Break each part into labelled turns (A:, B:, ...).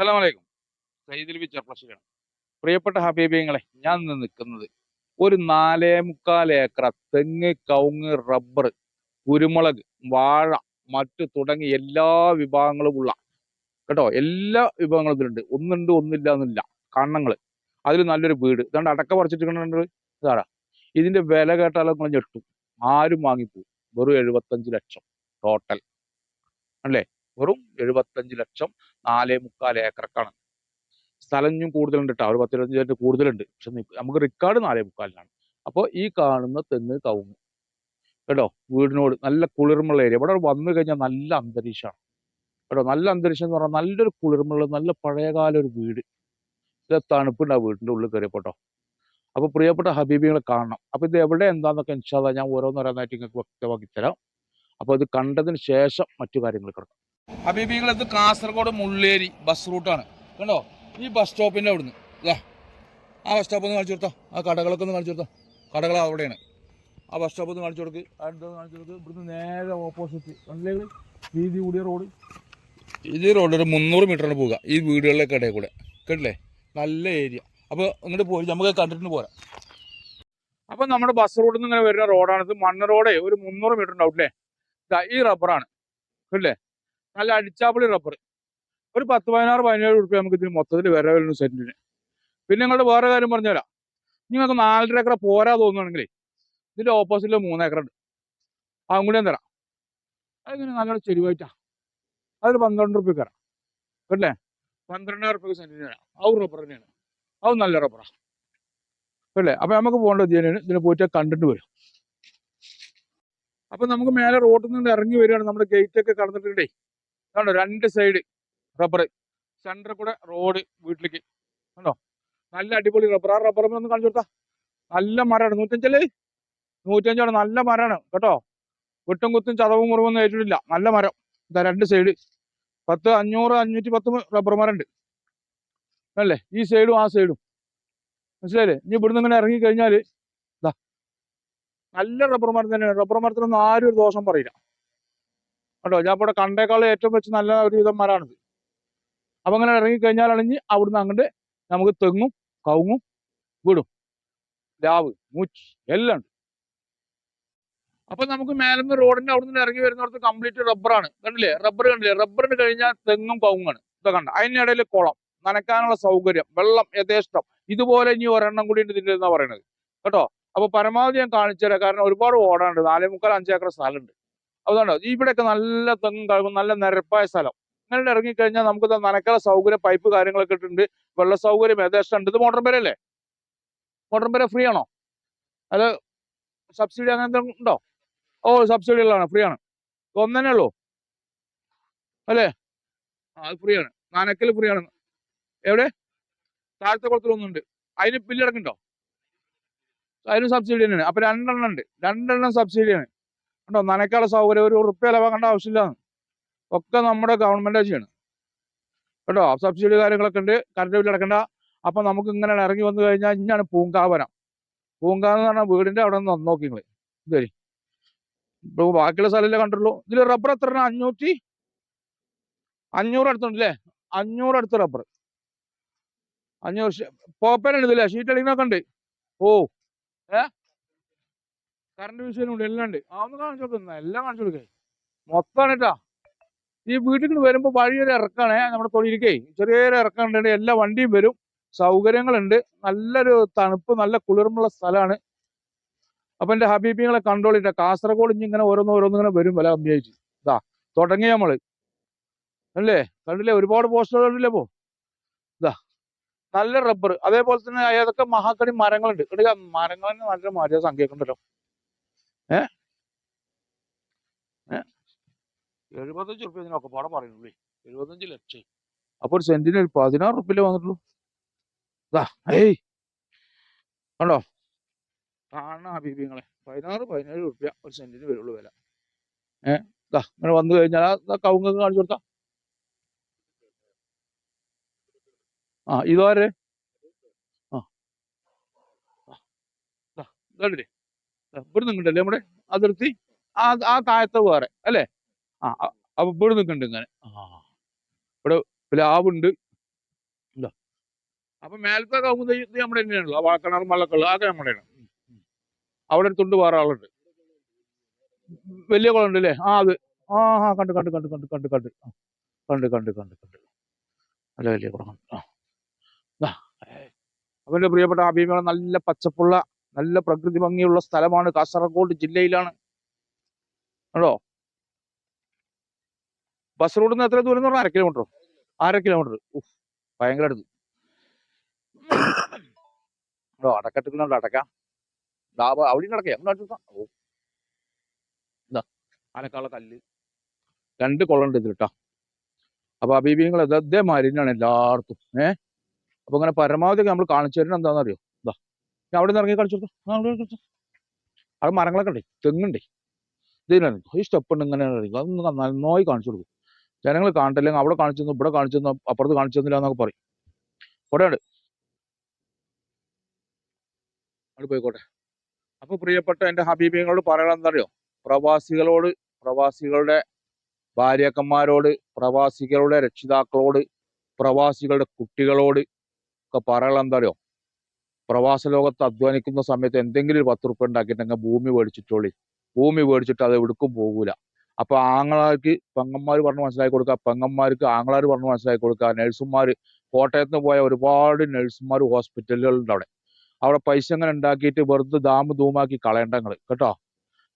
A: അസ്സലാമലൈക്കും. സൈദിൽ വിച്ച ചെർപ്പശ്ശേരിയാണ് പ്രിയപ്പെട്ട ഹബീബിങ്ങളെ ഞാൻ ഇന്ന് നിൽക്കുന്നത് ഒരു നാലേ മുക്കാൽ ഏക്കർ തെങ്ങ് കവുങ്ങ് റബ്ബർ കുരുമുളക് വാഴ മറ്റു തുടങ്ങി എല്ലാ വിഭാഗങ്ങളും ഉള്ള കേട്ടോ എല്ലാ വിഭാഗങ്ങളും ഇതിലുണ്ട്. ഒന്നുണ്ട് ഒന്നില്ല എന്നില്ല കണ്ണങ്ങൾ അതിൽ നല്ലൊരു വീട്. ഇതാണ്ട് അടക്ക പറിച്ചിട്ടുണ്ട് ഇതാടാ. ഇതിന്റെ വില കേട്ടാലോ നിങ്ങൾ ഞെട്ടും. ആരും വാങ്ങിപ്പോവും. വെറും എഴുപത്തഞ്ച് ലക്ഷം ടോട്ടൽ അല്ലേ? വെറും എഴുപത്തഞ്ച് ലക്ഷം നാലേ മുക്കാൽ ഏക്കറക്കാണ്. സ്ഥലം ഇനിയും കൂടുതലുണ്ട് കേട്ടോ ഒരു പത്തിരുപത്തഞ്ച് സെന്റ് കൂടുതലുണ്ട്. പക്ഷെ നമുക്ക് റിക്കാർഡ് നാലേ മുക്കാലിനാണ്. അപ്പോൾ ഈ കാണുന്ന തെങ്ങ് കവുങ്ങ് കേട്ടോ വീടിനോട് നല്ല കുളിർമുള്ള ഏരിയ. ഇവിടെ വന്നു കഴിഞ്ഞാൽ നല്ല അന്തരീക്ഷമാണ്. കേട്ടോ നല്ല അന്തരീക്ഷം എന്ന് പറഞ്ഞാൽ നല്ലൊരു കുളിർമുള്ള നല്ല പഴയകാല ഒരു വീട്. തണുപ്പുണ്ട് ആ വീടിന്റെ ഉള്ളിൽ കയറിയപ്പോട്ടോ അപ്പോൾ പ്രിയപ്പെട്ട ഹബീബികളെ കാണണം. അപ്പോൾ ഇത് എവിടെ എന്താന്നൊക്കെ ഇൻഷാദ ഞാൻ ഓരോന്നോരോന്നായിട്ട് നിങ്ങൾക്ക് വ്യക്തമാക്കി തരാം. അപ്പോൾ ഇത് കണ്ടതിന് ശേഷം മറ്റു കാര്യങ്ങൾ കിടക്കും. ഹബീബികൾ ഇത് കാസർഗോഡ് മുള്ളേരി ബസ് റൂട്ടാണ് കണ്ടോ? ഈ ബസ് സ്റ്റോപ്പിന്റെ അവിടുന്ന്. ഇതാ ആ ബസ് സ്റ്റോപ്പ് ഒന്ന് കാണിച്ചു കൊടുത്തോ. ആ കടകളൊക്കെ ഒന്ന് കാണിച്ചു കൊടുത്തോ. കടകൾ അവിടെയാണ്. ആ ബസ് സ്റ്റോപ്പ് ഒന്ന് കാണിച്ചു കൊടുക്ക്. അടുത്തൊന്ന് കാണിച്ചു കൊടുക്ക്. ഇവിടുന്ന് നേരെ ഓപ്പോസിറ്റ് കണ്ടില്ലേ വീതി കൂടിയ റോഡ് ഈ റോഡ് ഒരു മുന്നൂറ് മീറ്ററാണ് പോവുക. ഈ വീടുകളിലൊക്കെ ഇടയിൽ കൂടെ. കേട്ടില്ലേ? നല്ല ഏരിയ അപ്പോൾ ഇങ്ങോട്ട് പോയി നമുക്ക് കണ്ടിട്ട് പോരാം. അപ്പം നമ്മുടെ ബസ് റോഡിൽ നിന്ന് ഇങ്ങനെ വരുന്ന റോഡാണ് ഇത് മണ്ണ് റോഡേ ഒരു മുന്നൂറ് മീറ്റർ ഉണ്ടാവും അല്ലേ ഈ റബ്ബറാണ് അല്ലേ നല്ല അടിച്ചാപ്പിളി റബ്ബർ. ഒരു പത്ത് പതിനാറ് പതിനേഴ് റുപ്യ നമുക്ക് ഇതിന് മൊത്തത്തിൽ വില വരുന്നു സെന്റിന് പിന്നെ നിങ്ങളുടെ വേറെ കാര്യം പറഞ്ഞുതരാം. നിങ്ങൾക്ക് നാലര ഏക്കർ പോരാ തോന്നുകയാണെങ്കിൽ ഇതിന്റെ ഓപ്പോസിറ്റിൽ മൂന്ന് ഏക്കർ ഉണ്ട്. അതും കൂടി ഞാൻ തരാം. അതിങ്ങനെ നല്ലോണം ചെരുവായിട്ടാ. അതിൽ പന്ത്രണ്ട് റുപ്യ തരാം. കേട്ടില്ലേ? പന്ത്രണ്ടായിരം റുപ്യക്ക് സെന്റിന് തരാം. അത് റബ്ബർ തന്നെയാണ്. അത് നല്ല റബ്ബറാ കേട്ടില്ലേ? അപ്പൊ നമുക്ക് പോകേണ്ടത് ഇതിനാണ് ഇതിനെ പോയിട്ട് കണ്ടിട്ട് വരും. അപ്പൊ നമുക്ക് മേലെ റോഡിൽ നിന്ന് ഇറങ്ങി വരികയാണ്. നമ്മുടെ ഗേറ്റ് ഒക്കെ കടന്നിട്ടുണ്ടേ കണ്ടോ? രണ്ട് സൈഡ് റബ്ബർ സെന്ററിൽ കൂടെ റോഡ് വീട്ടിലേക്ക്. കണ്ടോ? നല്ല അടിപൊളി റബ്ബർ ആ റബ്ബർ ഒന്ന് കാണിച്ചു കൊടുത്താ. നല്ല മരമാണ് നൂറ്റഞ്ചല്ലേ? നൂറ്റഞ്ചാണ്. നല്ല മരമാണ് കേട്ടോ? വെട്ടും കുത്തും ചതവും മുറിവൊന്നും ഏറ്റിട്ടില്ല. നല്ല മരം. ഇതാ രണ്ട് സൈഡ് പത്ത് അഞ്ഞൂറ് അഞ്ഞൂറ്റി പത്ത് റബ്ബർ മരമുണ്ട് അല്ലേ? ഈ സൈഡും ആ സൈഡും മനസ്സിലായില്ലേ? ഇനി ഇവിടുന്ന് ഇങ്ങനെ ഇറങ്ങി കഴിഞ്ഞാൽ ഇതാ നല്ല റബ്ബർ മരം തന്നെയാണ്. റബ്ബർ മരത്തിനൊന്നും ആരും ഒരു ദോഷം പറയില്ല. കേട്ടോ ഞാൻ ഇവിടെ കണ്ടേക്കാൾ ഏറ്റവും വെച്ച് നല്ല ഒരു വിധം മരമാണിത് അപ്പൊ അങ്ങനെ ഇറങ്ങി കഴിഞ്ഞാലാണെങ്കിൽ അവിടുന്ന് അങ്ങോട്ട് നമുക്ക് തെങ്ങും കവുങ്ങും വീടും. ലാവ് മൂച്ചി എല്ലാം ഉണ്ട്. അപ്പൊ നമുക്ക് മേലെന്ന് റോഡിന്റെ നിന്ന് ഇറങ്ങി വരുന്നിടത്ത് കംപ്ലീറ്റ് റബ്ബറാണ്. കണ്ടില്ലേ? റബ്ബർ കണ്ടില്ലേ? റബ്ബറിന് കഴിഞ്ഞാൽ തെങ്ങും കവുങ്ങാണ് ഇതൊക്കെ കണ്ട? അതിനിടയിൽ കുളം നനക്കാനുള്ള സൗകര്യം വെള്ളം യഥേഷ്ടം. ഇതുപോലെ ഇനി ഒരെണ്ണം കൂടി ഉണ്ട് ഇതിന്റെ എന്നാ കേട്ടോ? അപ്പൊ പരമാവധി ഞാൻ കാണിച്ചു തരാം കാരണം ഒരുപാട് ഓടാനുണ്ട്. നാലേ മുക്കാൽ അഞ്ചേക്കർ സ്ഥലമുണ്ട്. അതുകൊണ്ടോ? ഇവിടെയൊക്കെ നല്ല തെങ്ങും നല്ല നിരപ്പായ സ്ഥലം. ഇങ്ങനെ ഇറങ്ങിക്കഴിഞ്ഞാൽ നമുക്ക് നനക്കള സൗകര്യം പൈപ്പ് കാര്യങ്ങളൊക്കെ ഇട്ടുണ്ട് വെള്ള സൗകര്യം ഏകദേശം ഉണ്ട്. ഇത് മോട്ടർ പേരല്ലേ മോട്ടർ പേര ഫ്രീ ആണോ? അത് സബ്സിഡി അങ്ങനെ ഉണ്ടോ? ഓ സബ്സിഡി ഉള്ളതാണ് ഫ്രീ ആണ് ഒന്നേ ഉള്ളൂ. അല്ലേ? അത് ഫ്രീ ആണ്. നനക്കൽ ഫ്രീ ആണ്. എവിടെ? താഴത്തെ കുളത്തിലൊന്നുണ്ട് അതിന് ബില്ലടക്കുണ്ടോ അതിന് സബ്സിഡി തന്നെയാണ്. അപ്പൊ രണ്ടെണ്ണം ഉണ്ട്. രണ്ടെണ്ണം സബ്സിഡിയാണ് കണ്ടോ? നനയ്ക്കാനുള്ള സൗകര്യം ഒരു ഉറുപ്പ്യ ലവാക്കേണ്ട ആവശ്യമില്ല. ഒക്കെ നമ്മുടെ ഗവൺമെന്റ് ചെയ്യണം കേട്ടോ സബ്സിഡി കാര്യങ്ങളൊക്കെ ഉണ്ട്. കറണ്ട് ബില്ല് അടക്കണ്ട. അപ്പൊ നമുക്ക് ഇങ്ങനെ ഇറങ്ങി വന്നു കഴിഞ്ഞാൽ ഇഞ്ഞാണ് പൂങ്കാവനം എന്ന് പറഞ്ഞാൽ വീടിന്റെ അവിടെ നിന്ന് നോക്കി നിങ്ങൾ. ഇതേ ഇപ്പോൾ ബാക്കിയുള്ള സ്ഥലമല്ലേ കണ്ടുള്ളൂ. ഇതിൽ റബ്ബർ എത്ര? അഞ്ഞൂറ്റി അഞ്ഞൂറ് അടുത്തുണ്ട് അല്ലേ അഞ്ഞൂറ് അടുത്ത് റബ്ബർ അഞ്ഞൂറ് പോപ്പേനുണ്ട് ഇതില്ലേ ഷീറ്റ് അടിക്കുന്നൊക്കെ ഉണ്ട്. ഓ. ഏ? കറണ്ട് വിഷയമുണ്ട് എല്ലാം ഉണ്ട് ആ ഒന്ന് കാണിച്ചു കൊടുക്കുന്ന എല്ലാം കാണിച്ചു കൊടുക്കേ. മൊത്തമാണ് കേട്ടാ. ഈ വീട്ടിൽ വരുമ്പോ വഴിയൊരു ഇറക്കാണ്. നമ്മുടെ തൊഴിലിക്കേ ചെറിയൊരു ഇറക്കം എല്ലാ വണ്ടിയും വരും. സൗകര്യങ്ങളുണ്ട്. നല്ലൊരു തണുപ്പ് നല്ല കുളിർമുള്ള സ്ഥലമാണ്. അപ്പൊ എന്റെ ഹബീബിങ്ങളെ കണ്ടോളിട്ട കാസർഗോഡ് ഇനി ഇങ്ങനെ ഓരോന്ന് ഓരോന്ന് ഇങ്ങനെ വരും. വില കമ്മിയായിട്ട്. ഇതാ തുടങ്ങി നമ്മൾ അല്ലേ? കണ്ടില്ലേ? ഒരുപാട് പോസ്റ്ററുകൾ കണ്ടില്ലേ പോ ഇതാ നല്ല റബ്ബർ. അതേപോലെ തന്നെ ഏതൊക്കെ മഹാക്കടി മരങ്ങളുണ്ട്. കണ്ടില്ല? മരങ്ങൾ തന്നെ നല്ല സംഖ്യ ഉണ്ടല്ലോ ഏ? ഏ? എഴുപത്തഞ്ച് റുപ്യ ഇതിനൊക്കെ പാടെ പറയുന്നുള്ളേ. എഴുപത്തഞ്ച് ലക്ഷം. അപ്പൊ ഒരു സെന്റിന് ഒരു പതിനാറ് റുപ്യല്ലേ വന്നിട്ടുള്ളൂ? ദാ, ഏയ്. കണ്ടോ? കാണാ ഹബീബിങ്ങളെ പതിനാറ് പതിനേഴ് റുപ്യ ഒരു സെന്റിന് വരുള്ളൂ വില. ഏഹ് ദാ ഇങ്ങനെ വന്നു കഴിഞ്ഞാൽ ആ കവുങ്ങ് കാണിച്ചു കൊടുക്കാം ആ ഇതാരെ? ആ. ആ, ദാ, ഇതാണ്ടില്ലേ ദാ, ഇവിടെ നിൽക്കണ്ടല്ലേ നമ്മുടെ അതിർത്തി? ആ ആ താഴത്തെ വേറെ അല്ലേ? ആ അപ്പൊ ഇവിടെ നിൽക്കണ്ട് ഇങ്ങനെ. ആ ഇവിടെ പ്ലാവുണ്ട്. അപ്പൊ മേലത്തെ കവുങ്ങ് നമ്മുടെ തന്നെയാണല്ലോ. ആ വാക്കണർ മല്ലക്കുള്ള അതൊക്കെ ഉം. അവിടെ അടുത്തുണ്ട് തുണ്ട് വേറെ ആളുണ്ട്. വലിയ കുളമുണ്ട് അല്ലേ? ആ അത്. ആ ആ കണ്ട് കണ്ട് കണ്ട് കണ്ട് കണ്ട് കണ്ട്. ആ, കണ്ട് കണ്ട് കണ്ട് കണ്ട്. നല്ല വലിയ കുളം ആ. ഏയ്. അപ്പൊ എന്റെ പ്രിയപ്പെട്ട അഭിമുഖം നല്ല പച്ചപ്പുള്ള നല്ല പ്രകൃതി ഭംഗിയുള്ള സ്ഥലമാണ് കാസർഗോഡ് ജില്ലയിലാണ്. ആണോ ബസ് റോഡിൽ നിന്ന് എത്ര ദൂരം എന്ന് പറഞ്ഞാൽ അര കിലോമീറ്റർ അര കിലോമീറ്റർ ഉഫ്, ഭയങ്കര അടുത്ത്. ഓ അടക്കട്ടിക്കുന്നുണ്ട് അടക്ക. ദാ അവിടെ കിടക്കേ. ഓ. എന്താ ആനക്കാള കല്ല്. രണ്ട് കുളമുണ്ട് ഇതിൽ കേട്ടോ അപ്പൊ അബീബിങ്ങൾ ഇതേമാതിരി തന്നെയാണ് എല്ലായിടത്തും. ഏഹ് അപ്പൊ ഇങ്ങനെ പരമാവധി നമ്മൾ കാണിച്ചു തരുന്നത് എന്താണെന്ന് അറിയോ ഇതാ ഞാൻ അവിടെ നിന്ന് ഇറങ്ങി കളിച്ചു അവിടെ മരങ്ങളൊക്കെ ഉണ്ടേ. തെങ്ങുണ്ടേ. ഇതിനാണ് ഈ സ്റ്റെപ്പ് ഉണ്ട് ഇങ്ങനെ ഇറങ്ങി. അതൊന്ന് നന്നായി കാണിച്ചു കൊടുക്കും. ജനങ്ങൾ കാണട്ടില്ലെങ്കിൽ അവിടെ കാണിച്ചു തന്നു ഇവിടെ കാണിച്ചു തന്നു അപ്പുറത്ത് കാണിച്ചു തന്നില്ല എന്നൊക്കെ പറയും. ഇവിടെ ഉണ്ട്. അവിടെ പോയിക്കോട്ടെ. അപ്പൊ പ്രിയപ്പെട്ട എന്റെ ഹബീബിയങ്ങളോട് പറയണം പ്രവാസികളോട് പ്രവാസികളുടെ ഭാര്യക്കന്മാരോട് പ്രവാസികളുടെ രക്ഷിതാക്കളോട് പ്രവാസികളുടെ കുട്ടികളോട് ഒക്കെ പറയണം പ്രവാസ ലോകത്ത് അധ്വാനിക്കുന്ന സമയത്ത് എന്തെങ്കിലും ഒരു പത്ത് റുപ്യ ഉണ്ടാക്കിയിട്ടുണ്ടെങ്കിൽ ഭൂമി മേടിച്ചിട്ടോളി. ഭൂമി മേടിച്ചിട്ട് അത് എവിടേക്കും പോകൂല. അപ്പൊ ആങ്ങളാർക്ക് പെങ്ങന്മാർ പറഞ്ഞ് മനസ്സിലാക്കി കൊടുക്കുക. പെങ്ങന്മാർക്ക് ആങ്ങളാർ പറഞ്ഞ് മനസ്സിലാക്കി കൊടുക്കുക. നഴ്സുമാർ കോട്ടയത്ത് പോയ ഒരുപാട് നഴ്സുമാർ ഹോസ്പിറ്റലുകളുണ്ട് അവിടെ. അവിടെ പൈസ ഇങ്ങനെ ഉണ്ടാക്കിയിട്ട് വെറുതെ ദാമ് ധൂമാക്കി കളയണ്ട നിങ്ങൾ കേട്ടോ?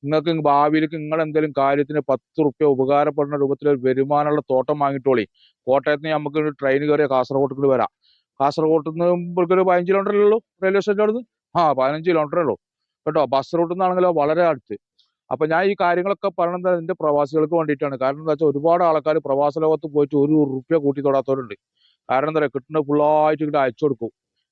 A: നിങ്ങൾക്ക് ഭാവിയിലേക്ക് നിങ്ങൾ എന്തെങ്കിലും കാര്യത്തിന് പത്ത് റുപ്യ ഉപകാരപ്പെടുന്ന രൂപത്തിൽ ഒരു വരുമാനമുള്ള തോട്ടം വാങ്ങിട്ടോളി. കോട്ടയത്ത് നമുക്ക് ട്രെയിൻ കയറിയ കാസർഗോഡ് വരാം. കാസർഗോഡ് നിന്ന് ഒരു പതിനഞ്ച് കിലോമീറ്റർ ഉള്ളൂ റെയിൽവേ സ്റ്റേഷന്റെ അടുത്ത് ആ പതിനഞ്ച് കിലോമീറ്റർ ഉള്ളൂ കേട്ടോ ബസ് റൂട്ടിൽ നിന്നാണെങ്കിലോ വളരെ അടുത്ത്. അപ്പൊ ഞാൻ ഈ കാര്യങ്ങളൊക്കെ പറയുന്നത് എന്റെ പ്രവാസികൾക്ക് വേണ്ടിയിട്ടാണ്. കാരണം എന്താ വെച്ചാൽ ഒരുപാട് ആൾക്കാർ പ്രവാസ ലോകത്ത് പോയിട്ട് ഒരു റുപ്യ കൂട്ടി തൊടാത്തവരുണ്ട്. കാരണം എന്താ പറയുക കിട്ടുന്ന ഫുള്ളായിട്ട് ഇങ്ങോട്ട് അയച്ചു കൊടുക്കും.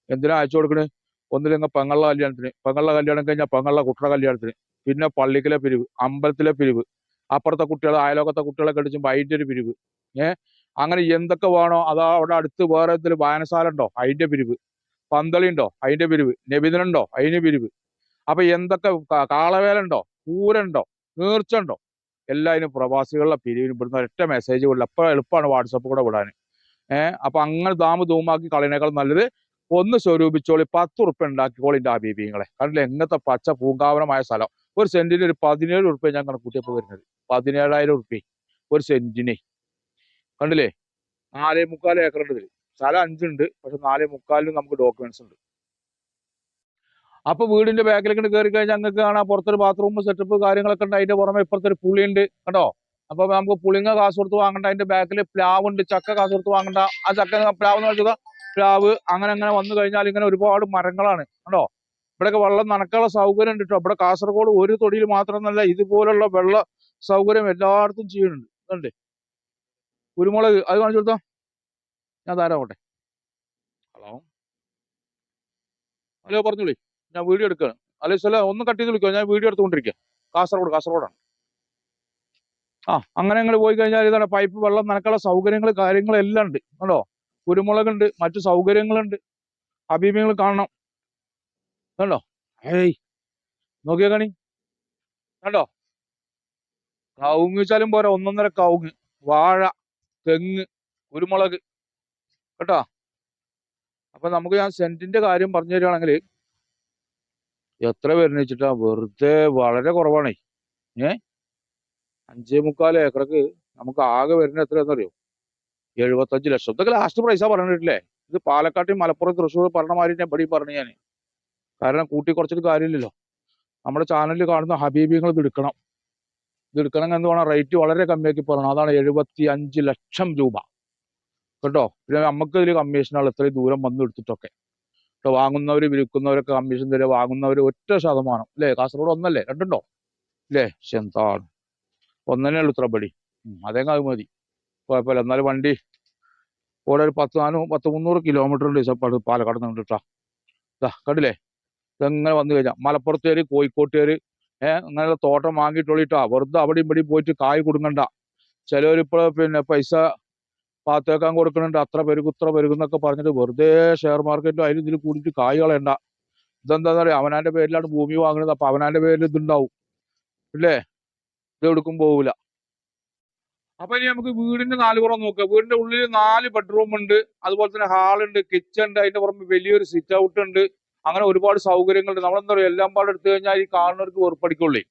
A: എന്തിനാ അയച്ചു കൊടുക്കണേ? ഒന്നില്ലെങ്കിൽ പെങ്ങളുടെ കല്യാണത്തിന്. പെങ്ങളുടെ കല്യാണം കഴിഞ്ഞാൽ പെങ്ങളുടെ കുട്ടിയുടെ കല്യാണത്തിന്. പിന്നെ പള്ളിക്കിലെ പിരിവ് അമ്പലത്തിലെ പിരിവ് അപ്പുറത്തെ കുട്ടികളെ അയലോകത്തെ കുട്ടികളെ കടിച്ചുമ്പോൾ അതിന്റെ ഒരു പിരിവ്. ഏഹ് അങ്ങനെ എന്തൊക്കെ വേണോ അതാ അവിടെ അടുത്ത് വേറെ എന്തെങ്കിലും വായനശാല ഉണ്ടോ? അതിന്റെ പിരിവ്. പന്തളി ഉണ്ടോ? അതിന്റെ പിരിവ്. നബിദിനുണ്ടോ അതിന് പിരിവ്. അപ്പൊ എന്തൊക്കെ കാളവേല ഉണ്ടോ? നേർച്ച ഉണ്ടോ? എല്ലാതിനും പ്രവാസികളുടെ പിരിവിന് ഇവിടുന്ന് ഒറ്റ മെസ്സേജ് വിടില്ല അപ്പൊ എളുപ്പമാണ് വാട്സപ്പ് കൂടെ വിടാൻ ഏഹ് അപ്പൊ അങ്ങനെ ദാമ ധൂമാക്കി കളയണേക്കാൾ നല്ലത് ഒന്ന് സ്വരൂപിച്ചോളി പത്ത് ഉറുപ്പ്യ ഉണ്ടാക്കിക്കോളിന്റെ ആ ബീബിങ്ങളെ കാരണം എങ്ങനത്തെ പച്ച പൂങ്കാവനമായ സ്ഥലം. ഒരു സെന്റിന് ഒരു പതിനേഴ് ഉറുപ്പ്യ ഞാൻ കണക്കൂട്ടിയപ്പോ വരുന്നത്. പതിനേഴായിരം ഉറുപ്പ്യ ഒരു സെന്റിന് കണ്ടില്ലേ? നാലേ മുക്കാൽ ഏക്കർ ഉണ്ട് ഇതിൽ സ്ഥലം അഞ്ചുണ്ട് പക്ഷെ നാലേ മുക്കാലിന് നമുക്ക് ഡോക്യുമെന്റ്സ് ഉണ്ട്. അപ്പൊ വീടിന്റെ ബാക്കിലേക്ക് കയറി കഴിഞ്ഞാൽ ഞങ്ങൾക്ക് കാണാം പുറത്തൊരു ബാത്റൂം സെറ്റപ്പ് കാര്യങ്ങളൊക്കെ ഉണ്ട്. അതിന്റെ പുറമെ ഇപ്പുറത്തൊരു പുളിയുണ്ട് കേട്ടോ അപ്പൊ നമുക്ക് പുളിങ്ങ കാശ് കൊടുത്ത് വാങ്ങണ്ട. അതിന്റെ ബാക്കിൽ പ്ലാവ് ഉണ്ട് ചക്ക കാശ് കൊടുത്ത് വാങ്ങണ്ട. ആ ചക്ക പ്ലാവ് എന്ന് വെച്ചാൽ പ്ലാവ് അങ്ങനെ അങ്ങനെ വന്നു കഴിഞ്ഞാൽ ഇങ്ങനെ ഒരുപാട് മരങ്ങളാണ് കേട്ടോ ഇവിടെയൊക്കെ വെള്ളം നനക്കാനുള്ള സൗകര്യം ഉണ്ട് കേട്ടോ ഇവിടെ കാസർഗോഡ് ഒരു തൊടിയിൽ മാത്രമെന്നല്ല ഇതുപോലുള്ള വെള്ള സൗകര്യം എല്ലായിടത്തും ചെയ്യുന്നുണ്ട്. ഉണ്ട് കുരുമുളക് അത് കാണിച്ചു കൊടുത്തോ. ഞാൻ താരാവട്ടെ ഹലോ. ഹലോ പറഞ്ഞോളി. ഞാൻ വീഡിയോ എടുക്കുകയാണ് അല്ലെ സ്വല ഒന്ന് കട്ട് ചെയ്ത് വിളിക്കുക ഞാൻ വീഡിയോ എടുത്തുകൊണ്ടിരിക്കുക കാസർഗോഡ് കാസർഗോഡാണ്. ആ അങ്ങനെ ഞങ്ങൾ പോയി കഴിഞ്ഞാൽ ഇതാണ് പൈപ്പ് വെള്ളം നനക്കാനുള്ള സൗകര്യങ്ങൾ കാര്യങ്ങൾ എല്ലാം ഉണ്ട്. കണ്ടോ? കുരുമുളകുണ്ട് മറ്റു സൗകര്യങ്ങളുണ്ട് അഭിമുഖങ്ങൾ കാണണം. കണ്ടോ? ഏയ് നോക്കിയാ കണി? കണ്ടോ? കവുങ്ങ് വെച്ചാലും പോരാ ഒന്നൊന്നര കവുങ്ങ്. വാഴ. തെങ്ങ് കുരുമുളക് കേട്ടോ? അപ്പൊ നമുക്ക് ഞാൻ സെന്റിന്റെ കാര്യം പറഞ്ഞു തരികയാണെങ്കിൽ എത്ര പേരെന്ന് വെച്ചിട്ടാ? വെറുതെ വളരെ കുറവാണേ. ഏ? അഞ്ചേ മുക്കാൽ ഏക്കർക്ക് നമുക്ക് ആകെ വരുന്ന എത്രയാണെന്നറിയോ? എഴുപത്തഞ്ച് ലക്ഷം. ഇതൊക്കെ ലാസ്റ്റ് പ്രൈസാ പറഞ്ഞിട്ടില്ലേ ഇത് പാലക്കാട്ടിൽ മലപ്പുറം തൃശ്ശൂർ പറഞ്ഞ മാതിരി ഞാൻ ഇവിടെ പറഞ്ഞു ഞാൻ കാരണം കൂട്ടി കുറച്ചിട്ട് കാര്യമില്ലല്ലോ. നമ്മുടെ ചാനലിൽ കാണുന്ന ഹബീബിങ്ങൾ ഇത് എടുക്കണം. ഇത് എടുക്കണമെങ്കിൽ എന്ന് വേണം റേറ്റ് വളരെ കമ്മിയാക്കി പറയണം. അതാണ് എഴുപത്തി അഞ്ച് ലക്ഷം രൂപ. കേട്ടോ? പിന്നെ നമുക്ക് ഇതിൽ കമ്മീഷനാണ് ഇത്രയും ദൂരം വന്ന് എടുത്തിട്ടൊക്കെ. കേട്ടോ? വാങ്ങുന്നവര് വിൽക്കുന്നവരൊക്കെ കമ്മീഷൻ തരിക വാങ്ങുന്നവര് ഒറ്റ ശതമാനം. അല്ലേ? കാസർഗോഡ് ഒന്നല്ലേ? രണ്ടുണ്ടോ? അല്ലേ? പക്ഷെ എന്താണ്? ഒന്നേ ഉള്ളൂ ഇത്ര പടി. അതേങ്ങ അത് മതി. കുഴപ്പമില്ല. എന്നാലും വണ്ടി ഇവിടെ ഒരു പത്ത് നാനൂ പത്ത് മുന്നൂറ് കിലോമീറ്റർ ഉണ്ട് പാലക്കാട് നിന്ന് കേട്ടോ കണ്ടില്ലേ? ഇതെങ്ങനെ വന്നു കഴിഞ്ഞാൽ മലപ്പുറത്തേര് കോഴിക്കോട്ടുകാര് ഏഹ് നല്ല തോട്ടം വാങ്ങിയിട്ടുള്ളിട്ടാ. വെറുതെ അവിടെയും ഇവിടെയും പോയിട്ട് കായ് കൊടുക്കണ്ട ചിലവരിപ്പോൾ പിന്നെ പൈസ പാത്തേക്കാൻ കൊടുക്കുന്നുണ്ട്. അത്ര പെരുകും ഇത്ര പെരുകും എന്നൊക്കെ പറഞ്ഞിട്ട് വെറുതെ ഷെയർ മാർക്കറ്റിലും അതിലും ഇതിൽ കൂടിയിട്ട് കായ് കളയണ്ട. ഇതെന്താണെന്ന് പറയാ അവനാന്റെ പേരിലാണ് ഭൂമി വാങ്ങുന്നത്. അപ്പൊ അവനാന്റെ പേരിൽ ഇതുണ്ടാവും. ഇല്ലേ ഇത് എടുക്കും പോവില്ല അപ്പൊ ഇനി നമുക്ക് വീടിന്റെ നാല് പുറം നോക്കാം. വീടിന്റെ ഉള്ളിൽ നാല് ബെഡ്റൂം ഉണ്ട്. അതുപോലെ തന്നെ ഹാൾ ഉണ്ട് കിച്ചൺ ഉണ്ട്. അതിന്റെ പുറമെ വലിയൊരു സിറ്റ് ഔട്ട് ഉണ്ട്. അങ്ങനെ ഒരുപാട് സൗകര്യങ്ങളുണ്ട്. നമ്മളെന്താ പറയുക എല്ലാം പാടെ എടുത്തു കഴിഞ്ഞാൽ ഈ കാണുന്നവർക്ക് വെറുപ്പടിക്കുള്ളേ.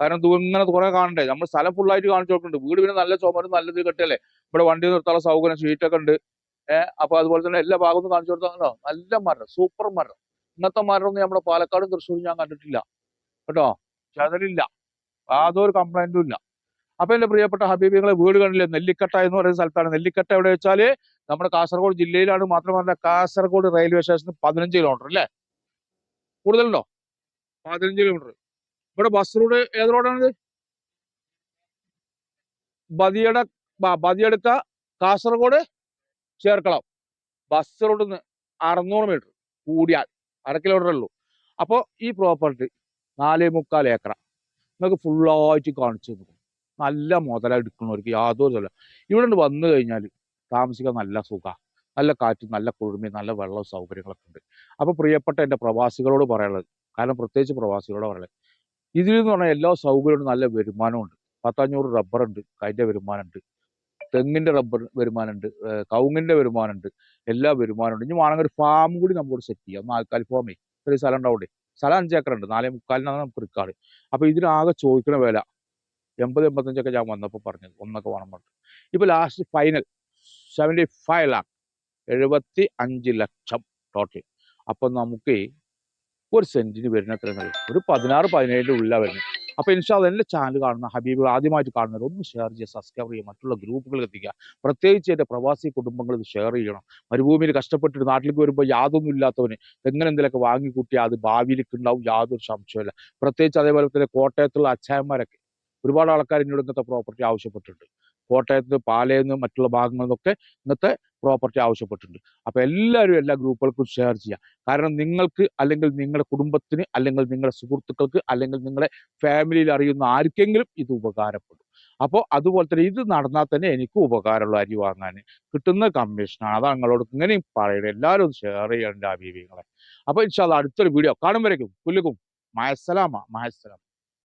A: കാരണം ഇങ്ങനെ കുറെ കാണണ്ടേ? നമ്മൾ സ്ഥലം ഫുള്ളായിട്ട് കാണിച്ചു കൊടുക്കുന്നുണ്ട് വീട് പിന്നെ നല്ല ചുമരും നല്ലത് കെട്ടല്ലേ ഇവിടെ വണ്ടി നിർത്താനുള്ള സൗകര്യം ഷീറ്റൊക്കെ ഉണ്ട്. ഏഹ് അപ്പൊ അതുപോലെ തന്നെ എല്ലാ ഭാഗത്തും കാണിച്ചു കൊടുത്താൽ നല്ല മരം സൂപ്പർ മരം. ഇന്നത്തെ മരം ഒന്നും നമ്മുടെ പാലക്കാടും തൃശ്ശൂരും ഞാൻ കണ്ടിട്ടില്ല. കേട്ടോ? ചതലില്ല യാതൊരു കംപ്ലൈന്റും ഇല്ല. അപ്പൊ എന്റെ പ്രിയപ്പെട്ട ഹബീബികളെ വീട് കണ്ടില്ലേ? നെല്ലിക്കട്ട എന്ന് പറയുന്ന സ്ഥലത്താണ്. നെല്ലിക്കട്ട എവിടെ വെച്ചാൽ നമ്മുടെ കാസർഗോഡ് ജില്ലയിലാണ് മാത്രമല്ല കാസർഗോഡ് റെയിൽവേ സ്റ്റേഷന് പതിനഞ്ച് കിലോമീറ്റർ അല്ലേ? കൂടുതലുണ്ടോ? പതിനഞ്ച് കിലോമീറ്റർ ഇവിടെ ബസ് റൂട്ട് ഏത് റോഡാണിത് ബദിയട ബതിയടുക്ക കാസർഗോഡ് ചേർക്കളം. ബസ് റോഡിൽ നിന്ന് അറുന്നൂറ് മീറ്റർ കൂടിയാൽ അര കിലോമീറ്റർ ഉള്ളൂ. അപ്പോൾ ഈ പ്രോപ്പർട്ടി നാലേ മുക്കാൽ ഏക്കറ. നിങ്ങൾക്ക് ഫുള്ളായിട്ട് കാണിച്ചു തന്നു. നല്ല മുതലായി എടുക്കുന്നവർക്ക് യാതൊരു ഇവിടെ വന്നു കഴിഞ്ഞാൽ താമസിക്കാൻ നല്ല സുഖ. നല്ല കാറ്റ് നല്ല കുളിർമയും നല്ല വെള്ളവും സൗകര്യങ്ങളൊക്കെ ഉണ്ട്. അപ്പോൾ പ്രിയപ്പെട്ട എന്റെ പ്രവാസികളോട് പറയാനുള്ളത് കാരണം പ്രത്യേകിച്ച് പ്രവാസികളോട് പറയുന്നത് ഇതിൽ എന്ന് പറഞ്ഞാൽ എല്ലാ സൗകര്യവും നല്ല വരുമാനമുണ്ട് പത്തഞ്ഞൂറ് റബ്ബർ ഉണ്ട് അതിന്റെ വരുമാനമുണ്ട് തെങ്ങിന്റെ റബ്ബർ വരുമാനമുണ്ട് കവുങ്ങിന്റെ വരുമാനമുണ്ട് എല്ലാ വരുമാനമുണ്ട് ഇനി വേണമെങ്കിൽ ഒരു ഫാം കൂടി നമ്മളോട് സെറ്റ് ചെയ്യാം. നാൽക്കാലി ഫാമേ ഒരു സ്ഥലം ഉണ്ടാവണ്ടേ സ്ഥലം അഞ്ചേക്കർ ഉണ്ട് നാലേ മുക്കാലിനാണ് നമുക്ക് റിക്കാർഡ് അപ്പോൾ ഇതിനാകെ ചോദിക്കുന്ന വില എൺപത് എൺപത്തഞ്ചൊക്കെ ഞാൻ വന്നപ്പോൾ പറഞ്ഞത് ഒന്നൊക്കെ വേണം പറഞ്ഞു ഇപ്പോൾ last final seventy five lakh എഴുപത്തി അഞ്ച് ലക്ഷം ടോട്ടൽ അപ്പം നമുക്ക് ഒരു സെന്റിന് വരുന്ന എത്ര ഒരു പതിനാറ് പതിനേഴിന്റെ ഉള്ളിലാണ് വരുന്നത്. അപ്പോൾ ഇൻഷാൽ എന്റെ ചാനൽ കാണുന്ന ഹബീബുകൾ ആദ്യമായിട്ട് കാണുന്നവർ ഒന്ന് ഷെയർ ചെയ്യുക സബ്സ്ക്രൈബ് ചെയ്യുക മറ്റുള്ള ഗ്രൂപ്പുകളിൽ എത്തിക്കുക. പ്രത്യേകിച്ച് എന്റെ പ്രവാസി കുടുംബങ്ങൾ ഇത് ഷെയർ ചെയ്യണം. മരുഭൂമിയിൽ കഷ്ടപ്പെട്ടിട്ട് നാട്ടിലേക്ക് വരുമ്പോൾ യാതൊന്നും ഇല്ലാത്തവന് എങ്ങനെ എന്തെങ്കിലുമൊക്കെ വാങ്ങിക്കൂട്ടിയാൽ അത് ഭാവിയിലേക്ക് ഉണ്ടാവും യാതൊരു സംശയമില്ല പ്രത്യേകിച്ച് അതേപോലെ തന്നെ കോട്ടയത്തുള്ള അച്ചായന്മാരൊക്കെ ഒരുപാട് ആൾക്കാർ എന്നോട് പ്രോപ്പർട്ടി ആവശ്യപ്പെട്ടിട്ടുണ്ട്. കോട്ടയത്ത് പാലയെന്ന് മറ്റുള്ള ഭാഗങ്ങളിൽ നിന്നൊക്കെ ഇന്നത്തെ പ്രോപ്പർട്ടി ആവശ്യപ്പെട്ടിട്ടുണ്ട്. അപ്പോൾ എല്ലാവരും എല്ലാ ഗ്രൂപ്പുകൾക്കും ഷെയർ ചെയ്യാം. കാരണം നിങ്ങൾക്ക് അല്ലെങ്കിൽ നിങ്ങളുടെ കുടുംബത്തിന് അല്ലെങ്കിൽ നിങ്ങളുടെ സുഹൃത്തുക്കൾക്ക് അല്ലെങ്കിൽ നിങ്ങളുടെ ഫാമിലിയിൽ അറിയുന്ന ആർക്കെങ്കിലും ഇത് ഉപകാരപ്പെടും. അപ്പോൾ അതുപോലെ തന്നെ ഇത് നടന്നാൽ തന്നെ എനിക്ക് ഉപകാരമുള്ള അരി വാങ്ങാൻ കിട്ടുന്ന കമ്മീഷനാണ് അതാണ് നിങ്ങളോട് ഇങ്ങനെയും പറയുന്നത്. എല്ലാവരും ഒന്ന് ഷെയർ ചെയ്യേണ്ട അഭിപ്രായങ്ങളെ. അപ്പോൾ ഇൻഷാല്ല അടുത്തൊരു വീഡിയോ കാണുമ്പോഴേക്കും പുല്ലുക്കും. മയസലാമ. മയസലാം.